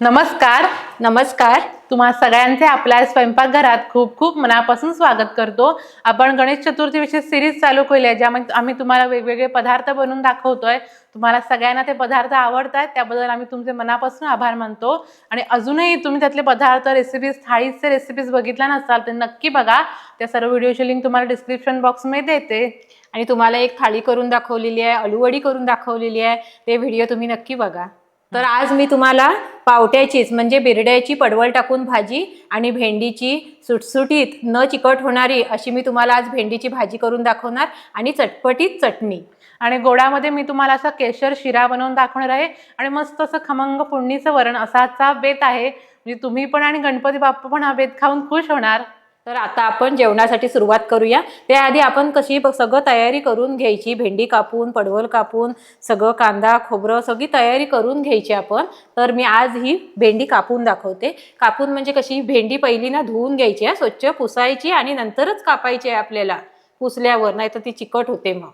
नमस्कार. नमस्कार. तुम्हा सगळ्यांचे आपल्या स्वयंपाकघरात खूप खूप मनापासून स्वागत करतो. आपण गणेश चतुर्थीविषयी सिरीज चालू केली आहे ज्यामध्ये आम्ही तुम्हाला वेगवेगळे पदार्थ बनवून दाखवतोय. तुम्हाला सगळ्यांना ते पदार्थ आवडत आहेत त्याबद्दल आम्ही तुमचे मनापासून आभार मानतो. आणि अजूनही तुम्ही त्यातले पदार्थ रेसिपीज थाळीचे रेसिपीज बघितल्या नसाल तर नक्की बघा. त्या सर्व व्हिडिओची लिंक तुम्हाला डिस्क्रिप्शन बॉक्समध्ये देते. आणि तुम्हाला एक थाळी करून दाखवलेली आहे अलूवडी करून दाखवलेली आहे. ते व्हिडिओ तुम्ही नक्की बघा. तर आज मी तुम्हाला पावट्याचीच म्हणजे बिरड्याची पडवळ टाकून भाजी आणि भेंडीची सुटसुटीत न चिकट होणारी अशी मी तुम्हाला आज भेंडीची भाजी करून दाखवणार आणि चटपटीत चटणी. आणि गोडामध्ये मी तुम्हाला असा केशर शिरा बनवून दाखवणार आहे आणि मस्त असं खमंग फोडणीचं वरण असा बेत आहे म्हणजे तुम्ही पण आणि गणपती बाप्पा पण हा बेत खाऊन खुश होणार. तर आता आपण जेवणासाठी सुरुवात करूया. त्याआधी आपण कशी सगळं तयारी करून घ्यायची भेंडी कापून पडवल कापून सगळं कांदा खोबरं सगळी तयारी करून घ्यायची आपण. तर मी आज ही भेंडी कापून दाखवते. कापून म्हणजे कशी? भेंडी पहिली ना धुवून घ्यायची आहे स्वच्छ पुसायची आणि नंतरच कापायची आहे आपल्याला. पुसल्यावर नाही तर ती चिकट होते मग.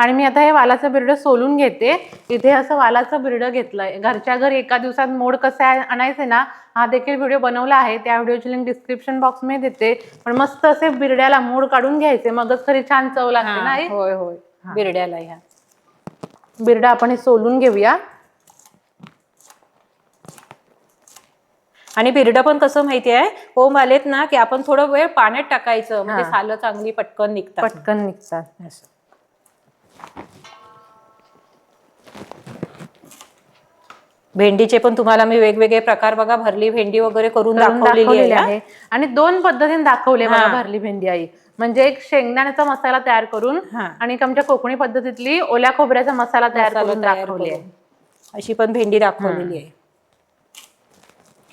आणि मी आता हे वालाचं बिरडं सोलून घेते. इथे असं वालाचं बिरडं घेतलंय. घरच्या घरी एका दिवसात मोड कसं आहे आणायचे ना हा देखील व्हिडिओ बनवला आहे. त्या व्हिडिओची लिंक डिस्क्रिप्शन बॉक्समध्ये देते. पण मस्त असे बिरड्याला मोड काढून घ्यायचे. मगच खरी छान चव लागते ना आई? होय होय. बिरड्याला ह्या बिरडं आपण हे सोलून घेऊया. आणि बिरडं पण कसं माहिती आहे? कोंब आलेत ना की आपण थोडं वेळ पाण्यात टाकायचं. म्हणजे हा. सालं चांगली पटकन निघतात. पटकन निघतात. असं. भेंडीचे पण तुम्हाला मी वेगवेगळे प्रकार बघा. भरली भेंडी वगैरे करून करून दाखवलेली दाखवलेले आहे. आहे. आणि दोन पद्धतीने दाखवले मला हा. भरली भेंडी आई. म्हणजे एक शेंगदाण्याचा मसाला तयार करून हा. आणि एक आमच्या कोकणी पद्धतीतली ओल्या खोबऱ्याचा मसाला तयार मसाला करून तयार दाखवली आहे. करून. अशी पण भेंडी दाखवलेली आहे.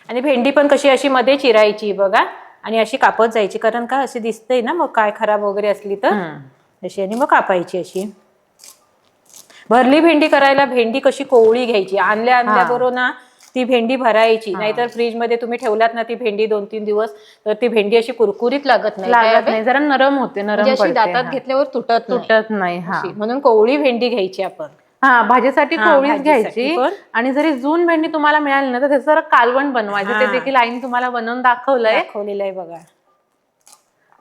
आणि भेंडी पण कशी अशी मध्ये चिरायची बघा. आणि अशी कापत जायची. कारण का अशी दिसतंय ना मग काय खराब वगैरे असली तर. हम्म. अशी आणि मग कापायची अशी. भरली भेंडी करायला भेंडी कशी कोवळी घ्यायची? आणल्या आणल्या. बरोबर ना ती भेंडी भरायची. नाहीतर फ्रीजमध्ये तुम्ही ठेवलात ना ती भेंडी दोन तीन दिवस तर ती भेंडी अशी कुरकुरीत लागत नाही. जरा नरम होते नरम म्हणजे दातात. घेतल्यावर तुटत तुटत नाही. म्हणून कोवळी भेंडी घ्यायची आपण. हा भाजीसाठी कोवळीच घ्यायची. आणि जरी जून भेंडी तुम्हाला मिळाली ना तर त्याचं जरा कालवण बनवायचं ते. देखील आईने तुम्हाला बनवून दाखवलंय. दाखवलेलं आहे बघा.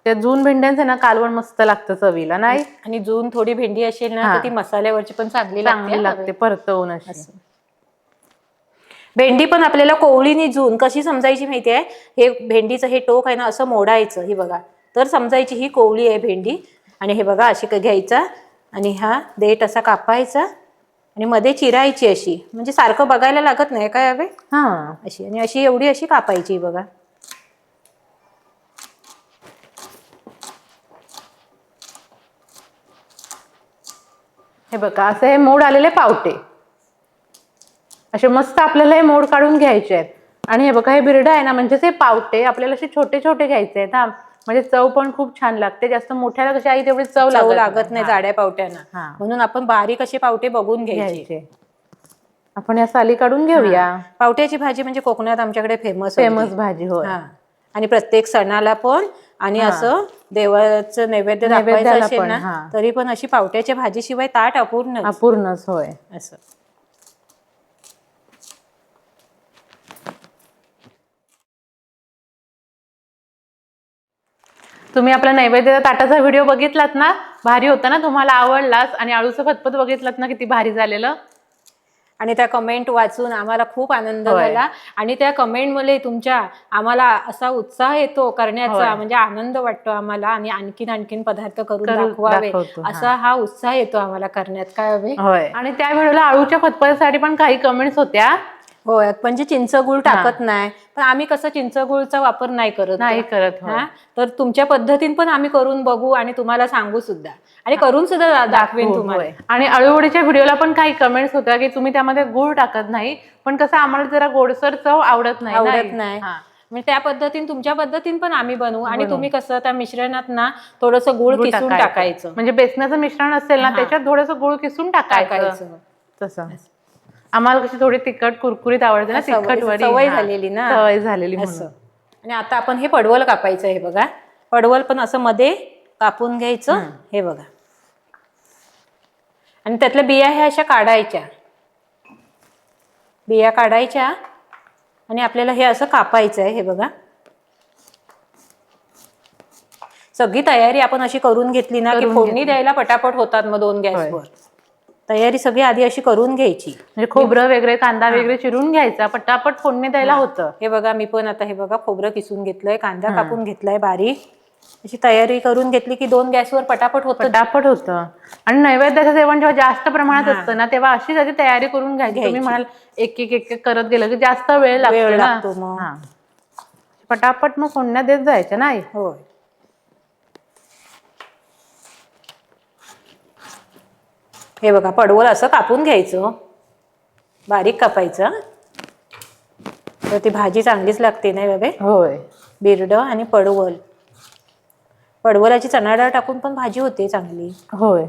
त्या जून भेंड्यांचं ना कालवण मस्त लागतं चवीला नाही? आणि जून थोडी भेंडी असेल ना. तर ती मसाल्यावरची पण चांगली चांगली लागते लागते परतवून अशी. असं. भेंडी पण आपल्याला कोवळीनी जून कशी समजायची माहिती आहे? हे भेंडीचं हे टोक आहे ना असं मोडायचं हे बघा. तर समजायची ही कोवळी आहे भेंडी. आणि हे बघा अशी क- घ्यायचा. आणि हा देठ असा कापायचा. आणि मध्ये चिरायची अशी. म्हणजे सारखं बघायला लागत नाही काय हवे हा. अशी. आणि अशी एवढी अशी कापायची बघा. हे बघा असे हे मोड आलेले पावटे. असे मस्त आपल्याला हे मोड काढून घ्यायचे आहेत. आणि हे बघा हे बिरडं आहे ना म्हणजे हे पावटे आपल्याला असे छोटे छोटे घ्यायचे आहेत हा. म्हणजे चव पण खूप छान लागते. जास्त मोठ्याला कशी आई तेवढी चव चव लागत नाही. जाड्या पावट्याना. म्हणून आपण बारीक असे पावटे बघून घ्यायचे. आपण या साली काढून घेऊया. पावट्याची भाजी म्हणजे कोकणात आमच्याकडे फेमस फेमस भाजी हा. आणि प्रत्येक सणाला पण आणि असं देवाचं नैवेद्य दाखवायचं नैवेद्याला असेल ना. तरी पण अशी पावट्याच्या भाजीशिवाय ताट अपूर्ण अपूर्णच होय. असं. तुम्ही आपला नैवेद्य ताटाचा व्हिडिओ बघितलात ना? भारी होता ना तुम्हाला आवडलाच आणि आळूचं फतफत बघितलात ना किती भारी झालेलं? आणि त्या कमेंट वाचून आम्हाला खूप आनंद. झाला. आणि त्या कमेंट मुळे तुमच्या आम्हाला असा उत्साह येतो करण्याचा. म्हणजे आनंद वाटतो आम्हाला. आणि आणखीन आणखीन पदार्थ करून दाखवावे. असा हा उत्साह येतो आम्हाला करण्यात. काय हवे? आणि त्या व्हिडिओला आळूच्या फतफतीसाठी पण काही कमेंट्स होत्या. होय म्हणजे चिंचगुळ टाकत नाही. पण आम्ही कसं चिंचगुळचा वापर नाही करत नाही करत होय. हा? तर तुमच्या पद्धतीने पण आम्ही करून बघू आणि तुम्हाला सांगू सुद्धा. आणि करून सुद्धा दा- दाखवेन हो, तुम्हाला. होय. आणि अळूवडीच्या व्हिडिओला पण काही कमेंट्स होत्या की तुम्ही त्यामध्ये गुळ टाकत नाही पण कसं आम्हाला जरा गोडसर चव आवडत नाही आवडत नाही. नाही. हा. म्हणजे त्या पद्धतीने तुमच्या पद्धतीने पण आम्ही बनवू. आणि तुम्ही कसं त्या मिश्रणात ना थोडस गुळ गुळ किसून टाकायचं. टाकायचं. म्हणजे बेसनाचं मिश्रण असेल ना त्याच्यात थोडस गुळ किसून टाकायचं. टाकायचं. तसं. आम्हाला कशी थोडी तिखट कुरकुरीत आवडते ना सवय- तिखट वडी सवय हा. झालेली ना. सवय झालेली असं म्हणून. आणि आता आपण हे पडवल कापायचं हे बघा पडवल पण असं मध्ये कापून घ्यायचं हे बघा आणि त्यातल्या बिया ह्या अशा काढायच्या बिया काढायच्या आणि आपल्याला हे असं कापायचं आहे हे बघा सगळी तयारी आपण अशी करून घेतली ना की करून फोडणी. द्यायला पटापट होतात मग दोन गॅसवर तयारी सगळी आधी अशी करून घ्यायची. म्हणजे खोबरं वगैरे कांदा वगैरे चिरून घ्यायचा पटापट फोडणी द्यायला होतं. हे बघा मी पण आता हे बघा खोबरं किसून घेतलंय कांदा कापून घेतलाय बारीक. अशी तयारी करून घेतली की दोन गॅसवर पटापट होतं. पटापट होतं. आणि नैवेद्याचं जेवण जेव्हा जास्त प्रमाणात. असतं ना तेव्हा अशी त्याची तयारी करून घ्यायची. तुम्ही. म्हणाल एक एक एक करत गेलं की जास्त वेळ लागतो मग. पटापट मग फोडण्यात देत जायचं ना आई. होय. हे बघा पडवल असं कापून घ्यायचं. बारीक कापायचं. तर ती भाजी चांगलीच लागते नाही बाबे? होय. बिरड आणि पडवल. पडवलाची चणा डाळ टाकून पण भाजी होते चांगली. होय.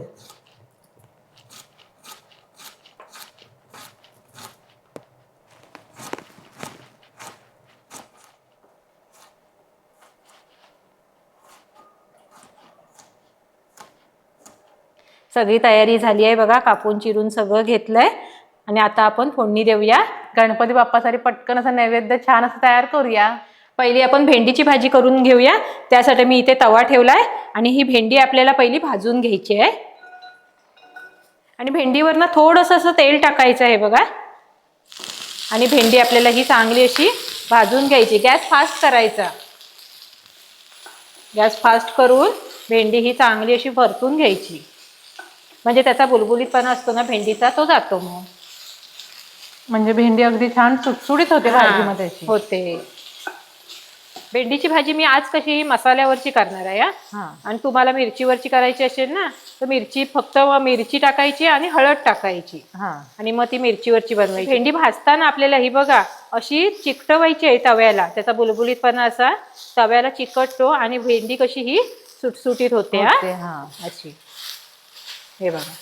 सगळी तयारी झाली आहे बघा कापून चिरून सगळं घेतलंय. आणि आता आपण फोडणी देऊया. गणपती बाप्पासाठी पटकन असं नैवेद्य छान असं तयार करूया. पहिली आपण भेंडीची भाजी करून घेऊया. त्यासाठी मी इथे तवा ठेवलाय आणि ही भेंडी आपल्याला पहिली भाजून घ्यायची आहे. आणि भेंडीवर ना थोडंसं असं तेल टाकायचं आहे बघा. आणि भेंडी आपल्याला ही चांगली अशी भाजून घ्यायची. गॅस फास्ट करायचा. गॅस फास्ट करून भेंडी ही चांगली अशी परतून घ्यायची. म्हणजे त्याचा बुलबुलीतपणा असतो ना भेंडीचा तो जातो मग. म्हणजे भेंडी अगदी छान सुटसुटीत होते भाजीमध्ये अशी. होते. भेंडीची भाजी मी आज कशी मसाल्यावरची करणार आहे हा. हा. आणि तुम्हाला मिरचीवरची करायची असेल ना तर मिरची फक्त मिरची टाकायची आणि हळद टाकायची. हा. आणि मग ती मिरचीवरची बनवायची. भेंडी भाजताना आपल्याला ही बघा अशी चिकटवायची आहे तव्याला. त्याचा बुलबुलीतपणा असा तव्याला चिकटतो आणि भेंडी कशी ही सुटसुटीत होते हा? होते, हा अशी. हे बघा.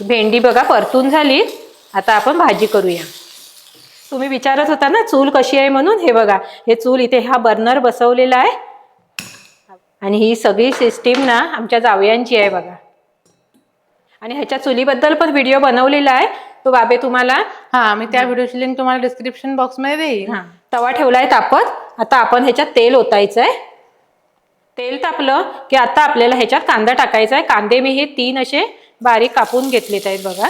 भेंडी बघा परतून झाली. आता आपण भाजी करूया. तुम्ही विचारत होता ना चूल कशी आहे म्हणून? हे बघा हे चूल इथे हा बर्नर बसवलेला आहे. आणि ही सगळी सिस्टीम ना आमच्या जावयांची आहे बघा. आणि ह्याच्या चुलीबद्दल पण व्हिडिओ बनवलेला आहे. तो बाबे तुम्हाला हा मी त्या व्हिडिओची लिंक तुम्हाला डिस्क्रिप्शन बॉक्समध्ये देईन. हा. तवा ठेवलाय तापत. आता आपण ह्याच्यात तेल ओतायचं आहे तेल तापलं की आता आपल्याला ह्याच्यात कांदा टाकायचा आहे. कांदे मी हे तीन असे बारीक कापून घेतलेत आहेत बघा.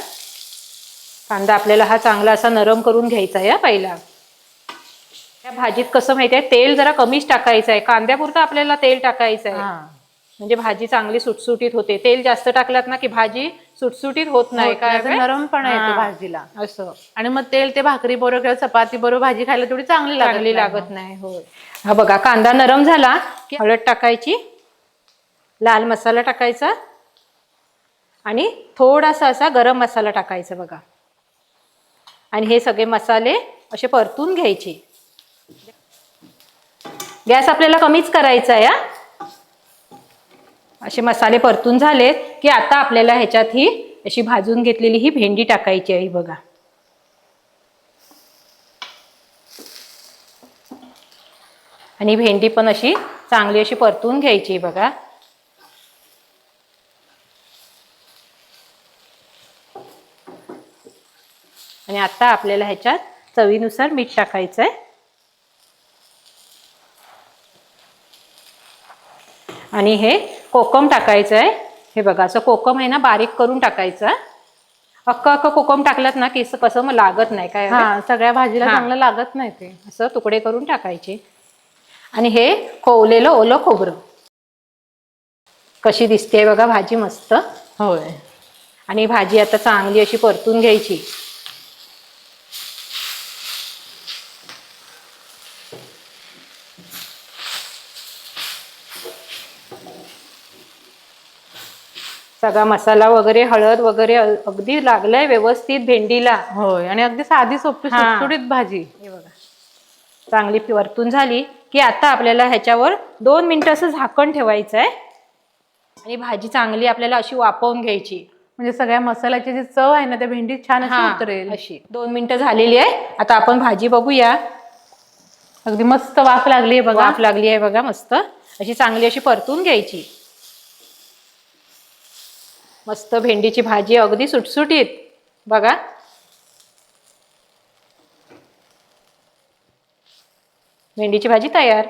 कांदा आपल्याला हा चांगला असा नरम करून घ्यायचा आहे पहिला. त्या भाजीत कसं माहिती आहे तेल जरा कमीच टाकायचं आहे. कांद्यापुरतं आपल्याला तेल टाकायचं आहे. म्हणजे भाजी चांगली सुटसुटीत होते. तेल जास्त टाकलात ना की भाजी सुटसुटीत होत नाही काय नरमपणा येतो हा. भाजीला. असं. आणि मग तेल ते भाकरी बरोबर किंवा चपाती बरोबर भाजी खायला तेवढी चांगली नाही. लागत नाही हो हा बघा कांदा नरम झाला. की हळद टाकायची. लाल मसाला टाकायचा. आणि थोडासा असा गरम मसाला टाकायचा बघा. आणि हे सगळे मसाले असे परतून घ्यायचे. गॅस आपल्याला कमीच करायचा आहे. असे मसाले परतून झालेत की आता आपल्याला ह्याच्यात ही अशी भाजून घेतलेली ही भेंडी टाकायची आहे बघा. आणि भेंडी पण अशी चांगली अशी परतून घ्यायची बघा. आणि आता आपल्याला ह्याच्यात चवीनुसार मीठ टाकायचं आहे आणि हे कोकम टाकायचं आहे. हे बघा असं कोकम आहे ना बारीक करून टाकायचं. अक्क अक्क कोकम टाकलात ना की कसं मग लागत नाही काय हा सगळ्या भाजीला हा. चांगलं लागत नाही ते. असं तुकडे करून टाकायचे. आणि हे कोवलेलं ओलं खोबरं. कशी दिसते बघा भाजी मस्त. होय. आणि भाजी आता चांगली अशी परतून घ्यायची. सगळा मसाला वगैरे हळद वगैरे अगदी लागलाय व्यवस्थित भेंडीला. होय आणि अगदी साधी सोपी हा. सुटसुटीत भाजी. हे बघा. चांगली परतून झाली की आता आपल्याला ह्याच्यावर दोन मिनिटं असं झाकण ठेवायचं आहे आणि भाजी चांगली आपल्याला अशी वापवून घ्यायची. म्हणजे सगळ्या मसाल्याची जी चव आहे ना त्या भेंडीत छान अशी हा, उतरेल. अशी. दोन मिनिटं झालेली आहे. आता आपण भाजी बघूया. अगदी मस्त वाफ लागली बघा. वाफ लागली आहे बघा मस्त. अशी चांगली अशी परतून घ्यायची. मस्त भेंडीची भाजी अगदी सुटसुटीत. बघा. भेंडीची भाजी तयार.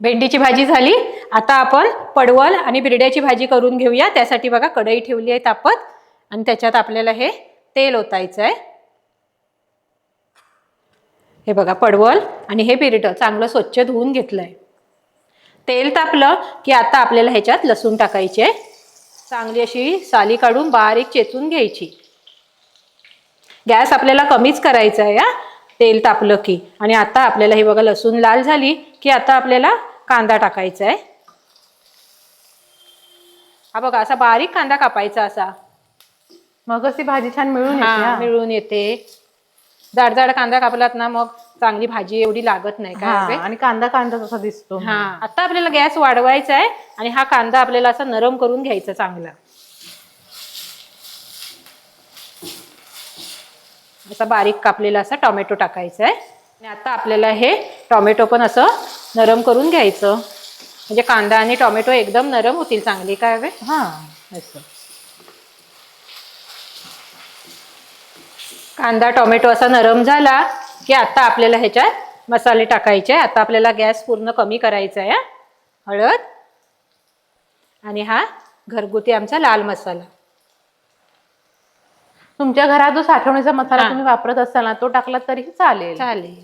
भेंडीची भाजी झाली. आता आपण पडवल आणि बिरड्याची भाजी करून घेऊया. त्यासाठी बघा कढई ठेवली आहे तापत. आणि त्याच्यात आपल्याला हे तेल ओतायचं आहे हे बघा पडवल आणि हे बिरडं चांगलं स्वच्छ धुवून घेतलंय. तेल तापलं की आता आपल्याला ह्याच्यात लसूण टाकायचे. आहे चांगली अशी साली काढून बारीक चेचून घ्यायची. गॅस आपल्याला कमीच करायचा आहे हा. तेल तापलं की. आणि आता आपल्याला हे बघा लसूण लाल झाली की आता आपल्याला कांदा टाकायचा आहे. हा बघा असा बारीक कांदा कापायचा असा. मगच ती भाजी छान मिळून. मिळून येते. जाड जाड कांदा कापलात ना मग चांगली भाजी एवढी लागत नाही काय आणि कांदा कांदा तसा दिसतो. हा. आता आपल्याला गॅस वाढवायचा आहे आणि हा कांदा आपल्याला असा नरम करून घ्यायचा चांगला. असा बारीक कापलेला असा टोमॅटो टाकायचा आहे. आणि आता आपल्याला हे टोमॅटो पण असं नरम करून घ्यायचं. म्हणजे कांदा आणि टोमॅटो एकदम नरम होतील चांगली काय हवे? हा. असं. कांदा टोमॅटो असा नरम झाला की आता आपल्याला ह्याच्यात मसाले टाकायचे आहे. आता आपल्याला गॅस पूर्ण कमी करायचा आहे. हळद आणि हा घरगुती आमचा लाल मसाला तुमच्या घरात जो साठवणीचा मसाला हा. तुम्ही वापरत असाल ना तो टाकला तरीही चालेल चालेल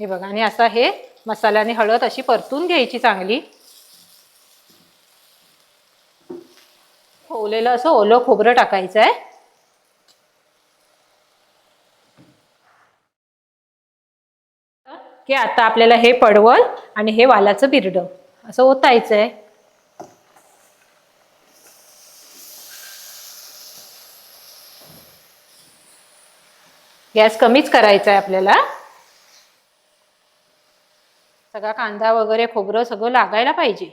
हे बघा आणि असा हे मसाल्याने हळद अशी परतून घ्यायची चांगली ओलेलं असं ओलं खोबरं टाकायचं आहे की आता आपल्याला हे पडवल आणि हे वालाचं बिरडं. असं ओतायचं आहे गॅस कमीच करायचा आहे आपल्याला. सगळा कांदा वगैरे खोबरं सगळं लागायला पाहिजे.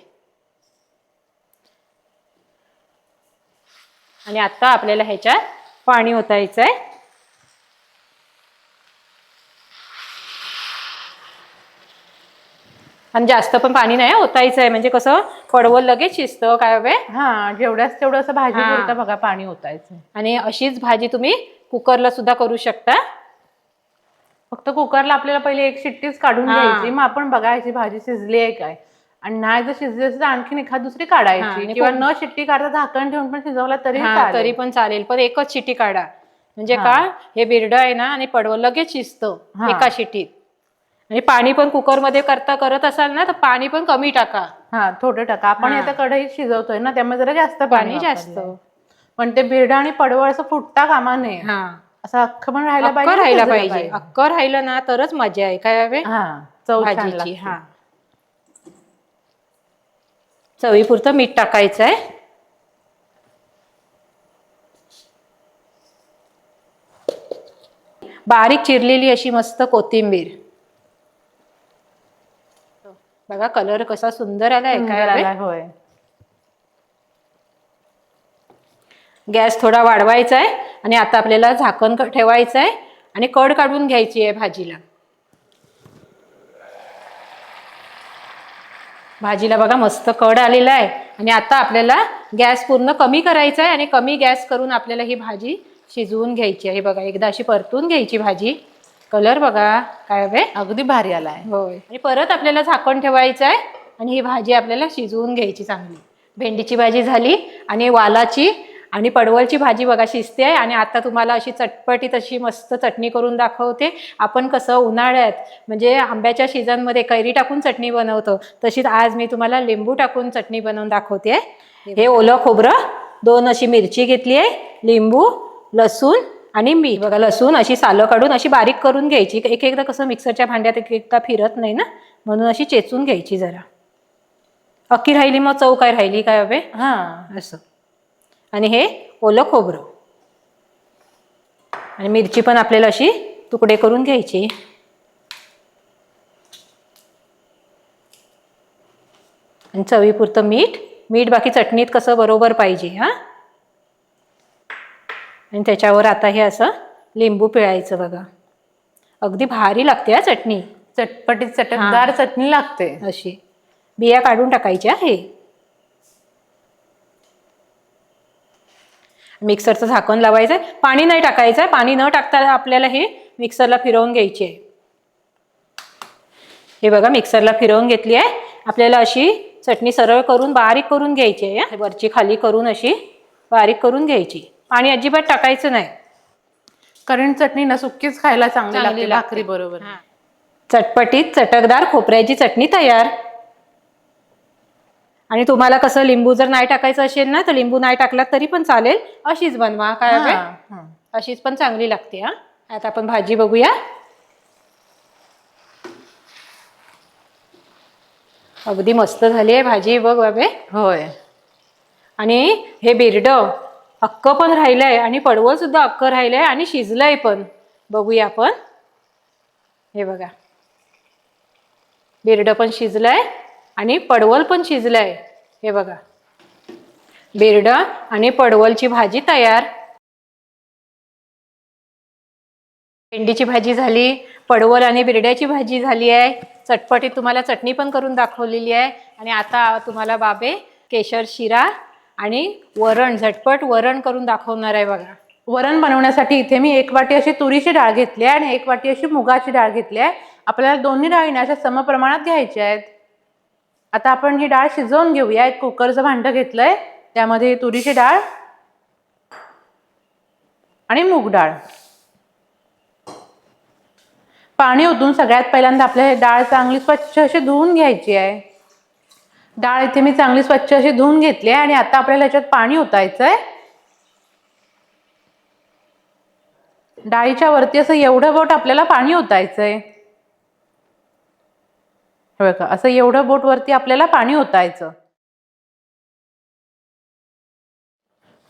आणि आता आपल्याला ह्याच्यात पाणी ओतायचं आहे आणि जास्त पण पाणी नाही ओतायचं आहे. म्हणजे कसं पडवल लगेच शिजतं काय हवे हा जेवढ्याच तेवढं असं भाजी हा. पुरतं बघा पाणी ओतायचं. आणि अशीच भाजी तुम्ही कुकरला सुद्धा करू शकता. फक्त कुकरला आपल्याला पहिले एक शिट्टीच काढून हा. घ्यायची. मग आपण बघायची भाजी शिजली आहे काय? आणि नाही जर शिजली असेल तर आणखीन एखाद दुसरी हा, काढायची किंवा न शिट्टी काढता झाकण ठेवून पण शिजवला तरी हा. तरी पण चालेल. पण एकच शिटी काढा. म्हणजे हा. का? हे बिरड आहे ना आणि पडवल लगेच शिजतं हा. एका शिटीत आणि पाणी पण कुकरमध्ये करता करत असाल ना तर पाणी पण कमी टाका. हा थोडं टाका. आपण. आता कढईत शिजवतोय ना त्यामुळे जरा जास्त पाणी जास्त. पण ते बिरडा आणि पडवळ असं फुटता कामा नये. हा. असं अख्खं पण राहायला पाहिजे राहायला पाहिजे. अक्क राहिलं ना तरच मजा आहे. काय हवे? हा चव भाजीची. हा. चवीपुरतं मीठ टाकायचं आहे. बारीक चिरलेली अशी मस्त कोथिंबीर. बघा कलर कसा सुंदर आलाय काय होय. गॅस थोडा वाढवायचा आहे आणि आता आपल्याला झाकण ठेवायचं आहे आणि कड काढून घ्यायची आहे भाजीला. भाजीला बघा मस्त कड आलेला आहे आणि आता आपल्याला गॅस पूर्ण कमी करायचा आहे आणि कमी गॅस करून आपल्याला ही भाजी शिजवून घ्यायची आहे. बघा एकदा अशी परतून घ्यायची भाजी. कलर बघा काय हवे अगदी भारी आलाय. होय. आणि परत आपल्याला झाकण ठेवायचं आहे आणि ही भाजी आपल्याला शिजवून घ्यायची चांगली. भेंडीची भाजी झाली आणि वालाची आणि पडवलची भाजी बघा शिजते आहे. आणि आता तुम्हाला अशी चटपटीत अशी मस्त चटणी करून दाखवते. आपण कसं उन्हाळ्यात म्हणजे आंब्याच्या सीझनमध्ये कैरी टाकून चटणी बनवतो. तशीच आज मी तुम्हाला लिंबू टाकून चटणी बनवून दाखवते. हे ओलं खोबरं दोन अशी मिरची घेतली आहे लिंबू लसूण आणि मी बघा लसूण अशी सालं काढून अशी बारीक करून घ्यायची. एक एकदा कसं मिक्सरच्या भांड्यात एक एकदा फिरत नाही ना? म्हणून अशी चेचून घ्यायची जरा. अक्की राहिली मग चव काय राहिली? काय हवे? हां असं. आणि हे ओलं खोबरं. आणि मिरची पण आपल्याला अशी तुकडे करून घ्यायची. आणि चवीपुरतं मीठ. मीठ बाकी चटणीत कसं बरोबर पाहिजे हां? आणि त्याच्यावर आता हे असं लिंबू पिळायचं बघा. अगदी भारी लागते हा चटणी. चटपटीत चटकदार चटणी लागते. अशी. बिया काढून टाकायच्या हे. मिक्सरचं झाकण लावायचं आहे पाणी नाही टाकायचं आहे पाणी न टाकता आपल्याला हे मिक्सरला फिरवून घ्यायची आहे. हे बघा मिक्सरला फिरवून घेतली आहे. आपल्याला अशी चटणी सरळ करून बारीक करून घ्यायची आहे. वरची खाली करून अशी बारीक करून घ्यायची. पाणी अजिबात टाकायचं नाही. कारण चटणी ना सुकीच खायला चांगली लागते. भाकरी बरोबर. चटपटीत चटकदार खोबऱ्याची चटणी तयार. आणि तुम्हाला कसं लिंबू जर नाही टाकायचं असेल ना तर लिंबू नाही टाकलात तरी पण चालेल. अशीच बनवा काय. अशीच पण चांगली लागते हा. आता आपण भाजी बघूया. अगदी मस्त झाली आहे भाजी बघ बाबे. होय. आणि हे बिरड अक्क पण राहिलंय आणि पडवळ सुद्धा अक्क राहिलंय आणि शिजलंय पण. बघूया आपण. हे बघा. बिरड पण शिजलंय आणि पडवल पण शिजलंय. हे बघा. बिरड आणि पडवलची भाजी तयार. भेंडीची भाजी झाली पडवल आणि बिरड्याची भाजी झाली आहे. चटपटीत तुम्हाला चटणी पण करून दाखवलेली आहे. आणि आता तुम्हाला बाबे केशर शिरा आणि वरण झटपट वरण करून दाखवणार आहे बघा. वरण बनवण्यासाठी इथे मी एक वाटी अशी तुरीची डाळ घेतली आहे आणि एक वाटी अशी मुगाची डाळ घेतली आहे. आपल्याला दोन्ही डाळीने अशा समप्रमाणात घ्यायच्या आहेत. आता आपण ही डाळ शिजवून घेऊया. एक कुकरचं भांडं घेतलंय. त्यामध्ये तुरीची डाळ आणि मूग डाळ. पाणी ओतून सगळ्यात पहिल्यांदा आपल्याला डाळ चांगली स्वच्छ अशी धुवून घ्यायची आहे. डाळ इथे मी चांगली स्वच्छ अशी धुवून घेतली आहे आणि आता आपल्याला ह्याच्यात पाणी ओतायचं आहे डाळीच्या वरती असं एवढं बोट आपल्याला पाणी ओतायचंय. हे बघा असं एवढं बोट वरती आपल्याला पाणी ओतायचं.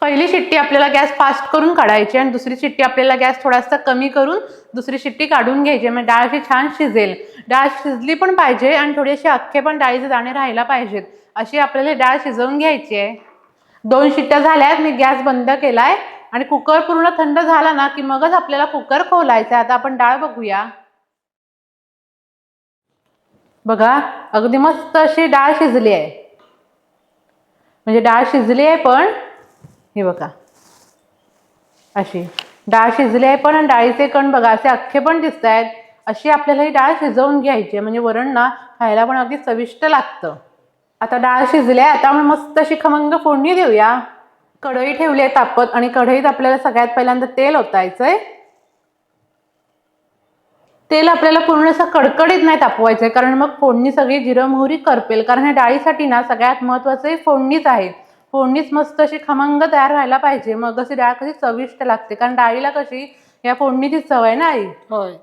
पहिली शिट्टी आपल्याला गॅस फास्ट करून काढायची आणि दुसरी शिट्टी आपल्याला गॅस थोडासा कमी करून दुसरी शिट्टी काढून घ्यायची. म्हणजे डाळ अशी छान शिजेल. डाळ शिजली पण पाहिजे आणि थोडी अशी अख्खे पण डाळीचे दाणे राहायला पाहिजेत. अशी आपल्याला डाळ शिजवून घ्यायची आहे. दोन शिट्ट्या झाल्यात मी गॅस बंद केलाय आणि कुकर पूर्ण थंड झाला ना की मगच आपल्याला कुकर खोलायचा आहे. आता आपण डाळ बघूया. बघा अगदी मस्त अशी डाळ शिजली आहे. म्हणजे डाळ शिजली आहे पण हे बघा. अशी. डाळ शिजली आहे पण आणि डाळीचे कण बघा असे अख्खे पण दिसत आहेत अशी आपल्याला ही डाळ शिजवून घ्यायची आहे. म्हणजे वरण ना खायला पण अगदी चविष्ट लागतं. आता डाळ शिजली आहे आता आपण मस्त अशी खमंग फोडणी देऊया. कढई ठेवली आहे तापत आणि कढईत आपल्याला सगळ्यात पहिल्यांदा तेल ओतायचंय. तेल आपल्याला पूर्ण असं कडकडीत नाही तापवायचं आहे कारण मग फोडणी सगळी जिरं मोहरी करपेल. कारण ह्या डाळीसाठी ना सगळ्यात महत्त्वाचं हे फोडणीच आहे. फोडणीच मस्त अशी खमंग तयार व्हायला पाहिजे. मग अशी डाळ कशी चविष्ट लागते. कारण डाळीला कशी या फोडणीची चव आहे ना आई? होय.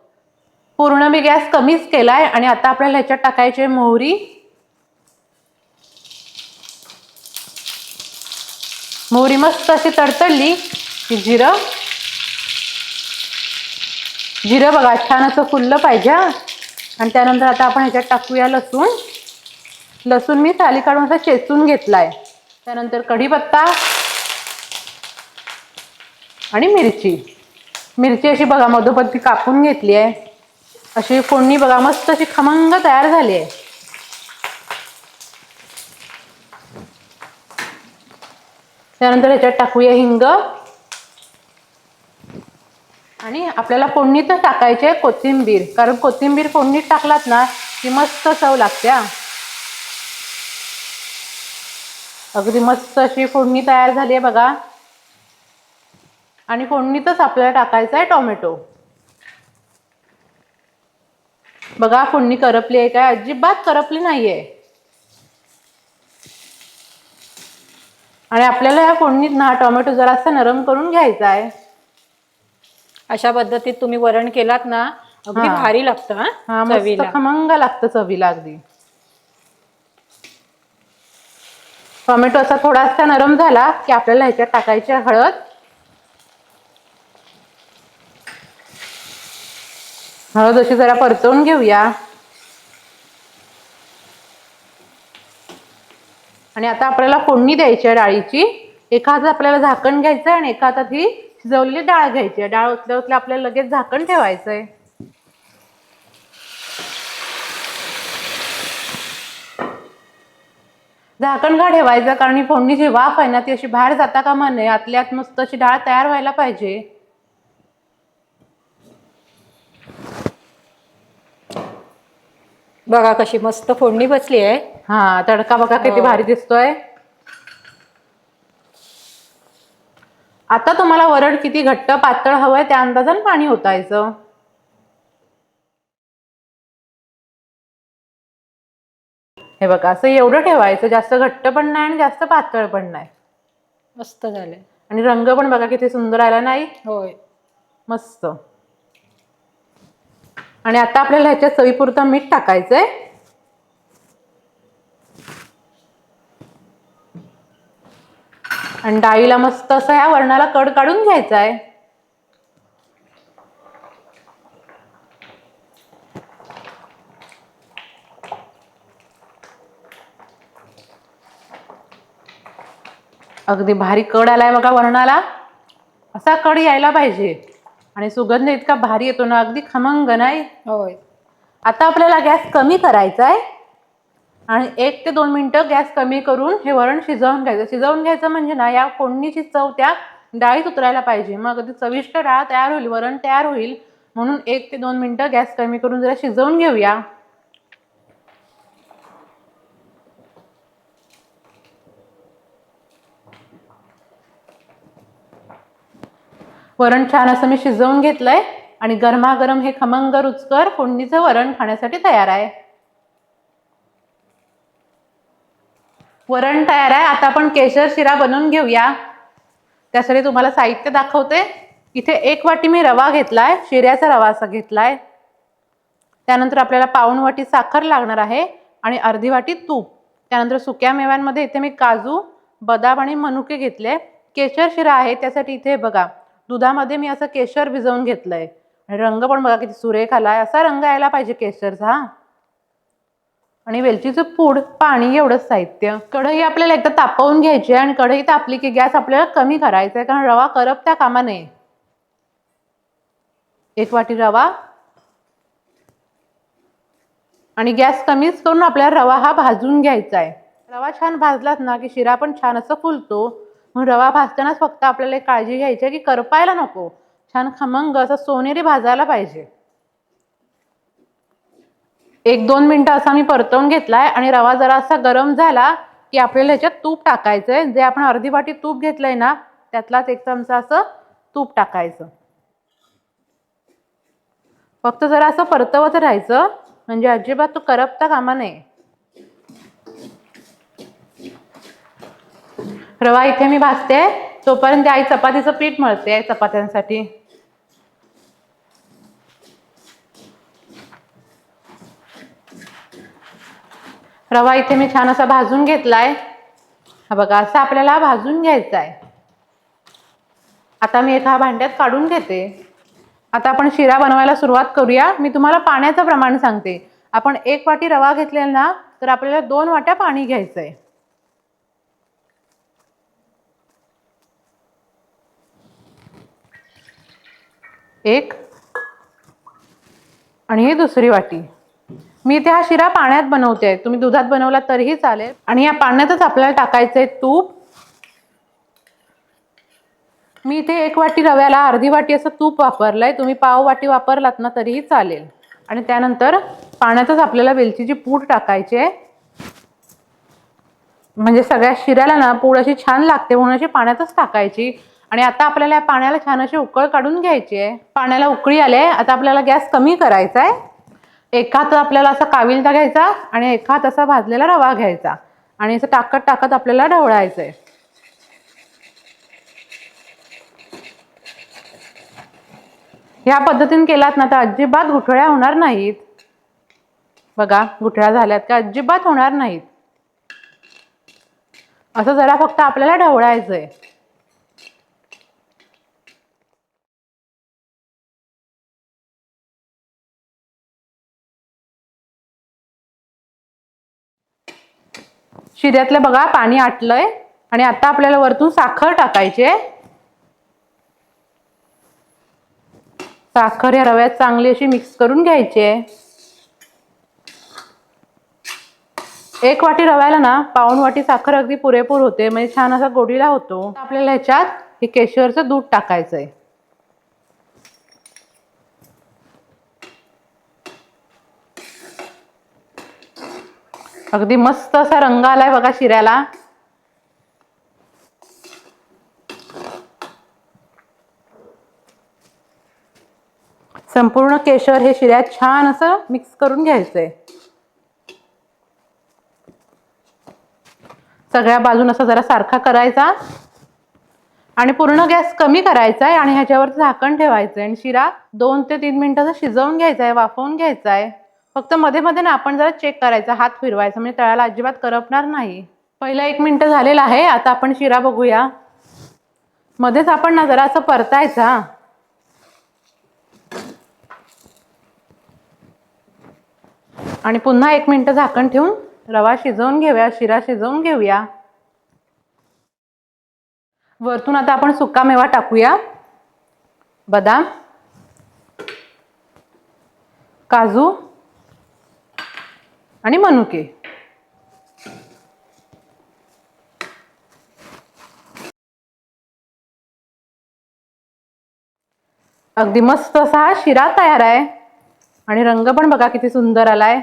पूर्ण मी गॅस कमीच केलाय आणि आता आपल्याला ह्याच्यात टाकायची मोहरी. मोहरी मस्त अशी तडतडली की जिरं. जिरं बघा छान असं फुललं पाहिजे. आणि त्यानंतर आता आपण ह्याच्यात टाकूया लसूण. लसूण मी साली काढून असा चेचून घेतलाय. त्यानंतर कढीपत्ता आणि मिरची. मिरची अशी बघा मधोपत्ती कापून घेतली आहे. अशी फोडणी बघा मस्त अशी खमंग तयार झाली आहे. त्यानंतर ह्याच्यात टाकूया हिंग. आणि आपल्याला फोडणीतच टाकायची आहे कोथिंबीर. कारण कोथिंबीर फोडणीत टाकलात ना की मस्त चव लागते हा. अगदी मस्त अशी फोडणी तयार झाली आहे बघा. आणि फोडणीतच आपल्याला टाकायचं आहे टोमॅटो. बघा फोडणी करपली आहे काय? अजिबात करपली नाहीये. आणि आपल्याला या फोडणीत ना टोमॅटो जरासा नरम करून घ्यायचा आहे. अशा पद्धतीत तुम्ही वरण केलात ना अगदी. भारी लागतं हा मस्त खमंग लागतं चवीला अगदी. टोमॅटो असा थोडासा नरम झाला की आपल्याला ह्याच्यात टाकायची हळद. हळद अशी जरा परतवून घेऊया. आणि आता आपल्याला फोडणी द्यायची आहे डाळीची. एका हातात आपल्याला झाकण घ्यायचं आहे आणि एका हातात ही शिजवलेली डाळ घ्यायची आहे. डाळ उतल्या उतल्या आपल्याला लगेच झाकण ठेवायचं आहे झाकण का ठेवायचं? कारण ही फोडणीची वाफ आहे ना ती अशी बाहेर जाता कामा नये. आतल्या आत मस्त अशी डाळ तयार व्हायला पाहिजे. बघा कशी मस्त फोडणी बसली आहे. हा तडका बघा किती हो. भारी दिसतोय. आता तुम्हाला वरण किती घट्ट पातळ हवंय त्या अंदाजाने पाणी ओतायचं. हे बघा असं एवढं ठेवायचं जास्त घट्ट पण नाही आणि जास्त पातळ पण नाही. मस्त झाले आणि रंग पण बघा किती सुंदर आला नाही? होय. मस्त. आणि आता आपल्याला ह्याच्यात चवीपुरतं मीठ टाकायचंय. आणि डाळीला मस्त असं ह्या वरणाला कड काढून घ्यायचा आहे अगदी भारी कड आलाय बघा वरणाला. असा कड यायला पाहिजे. आणि सुगंध इतका भारी येतो ना अगदी खमंग नाही? होय. आता आपल्याला गॅस कमी करायचा आहे आणि एक ते दोन मिनिटं गॅस कमी करून हे वरण शिजवून घ्यायचं. शिजवून घ्यायचं म्हणजे ना या फोडणीची चव त्या डाळीत उतरायला पाहिजे. मग अगदी चविष्ट डाळ तयार होईल वरण तयार होईल. म्हणून एक ते दोन मिनिटं गॅस कमी करून जरा शिजवून घेऊया. वरण छान असं मी शिजवून घेतलंय आणि गरमागरम हे खमंग रुचकर फोडणीचं वरण खाण्यासाठी तयार आहे. वरण तयार आहे. आता आपण केशर शिरा बनवून घेऊया. त्यासाठी तुम्हाला साहित्य दाखवते. इथे एक वाटी मी रवा घेतलाय. शिऱ्याचा रवा असा घेतलाय. त्यानंतर आपल्याला पाऊण वाटी साखर लागणार आहे आणि अर्धी वाटी तूप. त्यानंतर सुक्या मेव्यांमध्ये इथे मी काजू बदाम आणि मनुके घेतले. केशर शिरा आहे. त्यासाठी इथे बघा. दुधामध्ये मी असं केशर भिजवून घेतलंय. आणि रंग पण बघा किती सुरेख आलाय. असा रंग यायला पाहिजे केशरचा हा. आणि वेलचीचं पूड पाणी एवढंच साहित्य. कढई आपल्याला एकदा तापवून घ्यायची आहे आणि कढई तापली की गॅस आपल्याला कमी करायचा आहे कारण रवा करपत्या कामा नये एक वाटी रवा. आणि गॅस कमीच करून आपल्याला रवा हा भाजून घ्यायचा आहे. रवा छान भाजलात ना की शिरा पण छान असं फुलतो. मग रवा भाजतानाच फक्त आपल्याला एक काळजी घ्यायची आहे की करपायला नको. छान खमंग असं सोनेरी भाजायला पाहिजे. एक दोन मिनटं असा मी परतवून घेतलाय आणि रवा जरा असा गरम झाला की आपल्याला ह्याच्यात तूप टाकायचंय. जे आपण अर्धी वाटी तूप घेतलंय ना त्यातलाच एक चमचा असं तूप टाकायचं. फक्त जरा असं परतवत राहायचं. म्हणजे अजिबात तो करपता कामा नये. रवा इथे मी भाजते. तोपर्यंत आई चपातीचं पीठ मळते चपात्यांसाठी. रवा इथे मी छान असा भाजून घेतलाय. हा बघा असा आपल्याला भाजून घ्यायचा आहे आता मी एका भांड्यात काढून घेते. आता आपण शिरा बनवायला सुरुवात करूया. मी तुम्हाला पाण्याचं प्रमाण सांगते. आपण एक वाटी रवा घेतलेला ना तर आपल्याला दोन वाट्या पाणी घ्यायचं आहे एक आणि ही दुसरी वाटी. मी इथे हा शिरा पाण्यात बनवते तुम्ही दुधात बनवला तरीही चालेल. आणि या पाण्यातच आपल्याला टाकायचं आहे तूप. मी इथे एक वाटी रव्याला अर्धी वाटी असं तूप वापरलंय. तुम्ही पाव वाटी वापरलात ना तरीही चालेल. आणि त्यानंतर पाण्यातच आपल्याला वेलचीची पूड टाकायची आहे. म्हणजे सगळ्या शिऱ्याला ना पूड अशी छान लागते म्हणून अशी पाण्यातच टाकायची. आणि आता आपल्याला या पाण्याला छान अशी उकळ काढून घ्यायची आहे. पाण्याला उकळी आले आता आपल्याला गॅस कमी करायचा आहे. एक हात आपल्याला असा काविलता घ्यायचा आणि एक हात असा भाजलेला रवा घ्यायचा. आणि असं टाकत टाकत आपल्याला ढवळायचं आहे. ह्या पद्धतीने केलात ना तर अजिबात गुठळ्या होणार नाहीत. बघा गुठळ्या झाल्यात का? अजिबात होणार नाहीत. असं जरा फक्त आपल्याला ढवळायचं आहे शिऱ्यातलं बघा पाणी आटलंय. आणि आता आपल्याला वरतून साखर टाकायची आहे. साखर या रव्यात चांगली अशी मिक्स करून घ्यायची आहे. एक वाटी रव्याला ना पाऊण वाटी साखर अगदी पुरेपूर होते. म्हणजे छान असा गोडीला होतो. आपल्याला ह्याच्यात हे केशरचं दूध टाकायचंय. अगदी मस्त असा रंग आलाय बघा शिऱ्याला. संपूर्ण केशर हे शिऱ्यात छान असं मिक्स करून घ्यायचंय. सगळ्या बाजून असं जरा सारखा करायचा. आणि पूर्ण गॅस कमी करायचा आहे आणि ह्याच्यावर झाकण ठेवायचं आहे आणि शिरा दोन ते तीन मिनिटाचा शिजवून घ्यायचा आहे वाफवून घ्यायचा आहे फक्त मध्ये मध्ये ना आपण जरा चेक करायचा हात फिरवायचा म्हणजे तळाला अजिबात करपणार नाही. पहिला एक मिनिट झालेला आहे आता आपण शिरा बघूया. मध्येच आपण ना जरा असं परतायचा आणि पुन्हा एक मिनिट झाकण ठेवून रवा शिजवून घेऊया शिरा शिजवून घेऊया. वरतून आता आपण सुका मेवा टाकूया. बदाम काजू आणि मनुके अगदी मस्त असा हा शिरा तयार आहे. आणि रंग पण बघा किती सुंदर आलाय.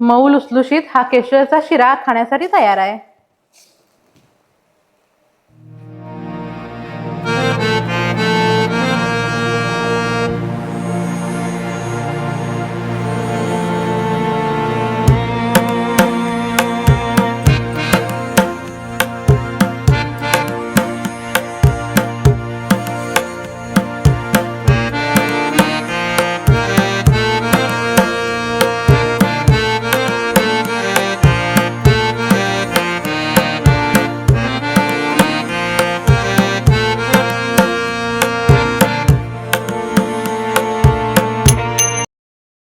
मऊ लुसलुशीत हा केशरचा शिरा खाण्यासाठी तयार आहे.